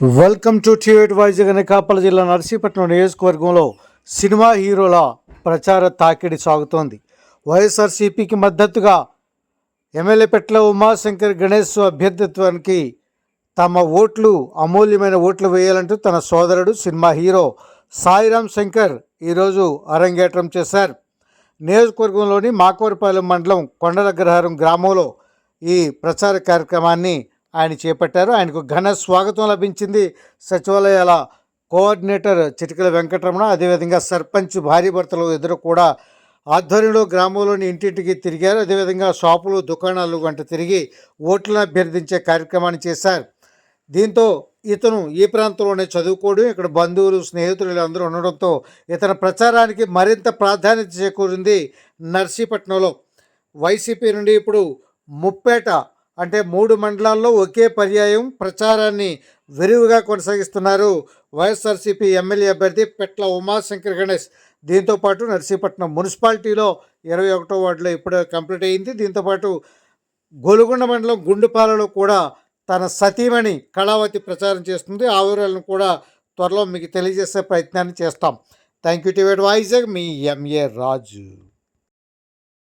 Welcome to టివేట్ అనే కాపల జిల్లా నర్సీపట్నం నియోజకవర్గంలో సినిమా హీరోల ప్రచార తాకిడి సాగుతోంది. వైఎస్ఆర్సీపీకి మద్దతుగా ఎమ్మెల్యే పెట్ల ఉమాశంకర్ గణేష్ అభ్యర్థిత్వానికి తమ ఓట్లు అమూల్యమైన ఓట్లు వేయాలంటూ తన సోదరుడు సినిమా హీరో సాయిరామ్ శంకర్ ఈరోజు అరంగేట్రం చేశారు. నియోజకవర్గంలోని మాకవరపాలెం మండలం కొండలగ్రహారం గ్రామంలో ఈ ప్రచార కార్యక్రమాన్ని ఆయన చేపట్టారు. ఆయనకు ఘన స్వాగతం లభించింది. సచివాలయాల కోఆర్డినేటర్ చిటికల వెంకటరమణ అదేవిధంగా సర్పంచ్ భార్య భర్తలు ఇద్దరు కూడా ఆధ్వర్యంలో గ్రామంలోని ఇంటింటికి తిరిగారు. అదేవిధంగా షాపులు దుకాణాలు గంట తిరిగి ఓట్లను అభ్యర్థించే కార్యక్రమాన్ని చేశారు. దీంతో ఇతను ఈ ప్రాంతంలోనే చదువుకోవడం ఇక్కడ బంధువులు స్నేహితులు అందరూ ఉండడంతో ఇతని ప్రచారానికి మరింత ప్రాధాన్యత చేకూరింది నర్సీపట్నంలో. వైసీపీ నుండి ఇప్పుడు ముప్పేట అంటే మూడు మండలాల్లో ఒకే పర్యాయం ప్రచారాన్ని విరివిగా కొనసాగిస్తున్నారు. వైఎస్ఆర్సీపీ ఎమ్మెల్యే అభ్యర్థి పెట్ల ఉమాశంకర్ గణేష్. దీంతోపాటు నర్సీపట్నం మున్సిపాలిటీలో ఇరవై ఒకటో వార్డులో ఇప్పుడే కంప్లీట్ అయింది. దీంతోపాటు గొలుగొండ మండలం గుండుపాలలో కూడా తన సతీమణి కళావతి ప్రచారం చేస్తుంది. ఆ వివరాలను కూడా త్వరలో మీకు తెలియజేసే ప్రయత్నాన్ని చేస్తాం. Thank you to Vizag. Me MA Raju.